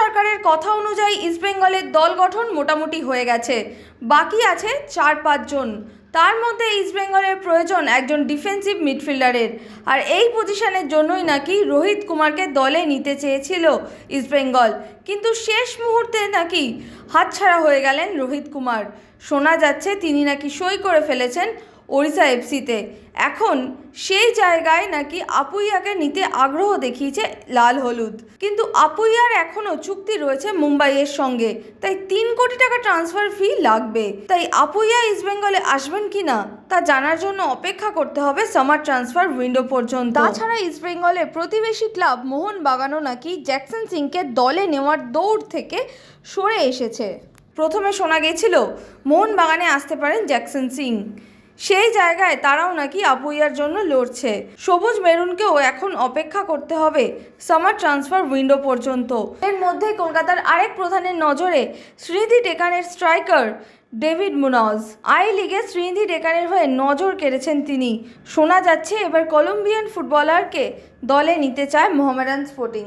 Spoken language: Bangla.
সরকারের কথা অনুযায়ী ইস্টবেঙ্গলের দল গঠন মোটামুটি হয়ে গেছে। বাকি আছে চার পাঁচজন তার মধ্যে ইস্টবেঙ্গলের প্রয়োজন একজন ডিফেন্সিভ মিডফিল্ডারের। আর এই পজিশনের জন্যই নাকি রোহিত কুমারকে দলে নিতে চেয়েছিল ইস্টবেঙ্গল কিন্তু শেষ মুহূর্তে নাকি হাতছাড়া হয়ে গেলেন রোহিত কুমার। শোনা যাচ্ছে তিনি নাকি সই করে ফেলেছেন ওড়িশা এফসিতে। এখন সেই জায়গায় নাকি আপুইয়াকে নিতে আগ্রহ দেখিয়েছে লাল হলুদ। কিন্তু আপুইয়ার এখনও চুক্তি রয়েছে মুম্বাইয়ের সঙ্গে। তাই তিন কোটি টাকা ট্রান্সফার ফি লাগবে। তাই আপুইয়া ইস্টবেঙ্গলে আসবেন কি না তা জানার জন্য অপেক্ষা করতে হবে সামার ট্রান্সফার উইন্ডো পর্যন্ত। তাছাড়া ইস্টবেঙ্গলের প্রতিবেশী ক্লাব মোহন বাগানও নাকি জ্যাকসন সিংকে দলে নেওয়ার দৌড় থেকে সরে এসেছে। প্রথমে শোনা গেছিল মোহনবাগানে আসতে পারেন জ্যাকসন সিং সেই জায়গায় তারাও নাকি আপুইয়ার জন্য লড়ছে। সবুজ মেরুনকেও এখন অপেক্ষা করতে হবে সামার ট্রান্সফার উইন্ডো পর্যন্ত। এর মধ্যে কলকাতার আরেক প্রধানের নজরে শ্রীনিধি ডেকানের স্ট্রাইকার ডেভিড মুনজ। আই লিগে শ্রীনিধি ডেকানের হয়ে নজর কেড়েছেন তিনি। শোনা যাচ্ছে এবার কলম্বিয়ান ফুটবলারকে দলে নিতে চায় মোহামেডান স্পোর্টিং।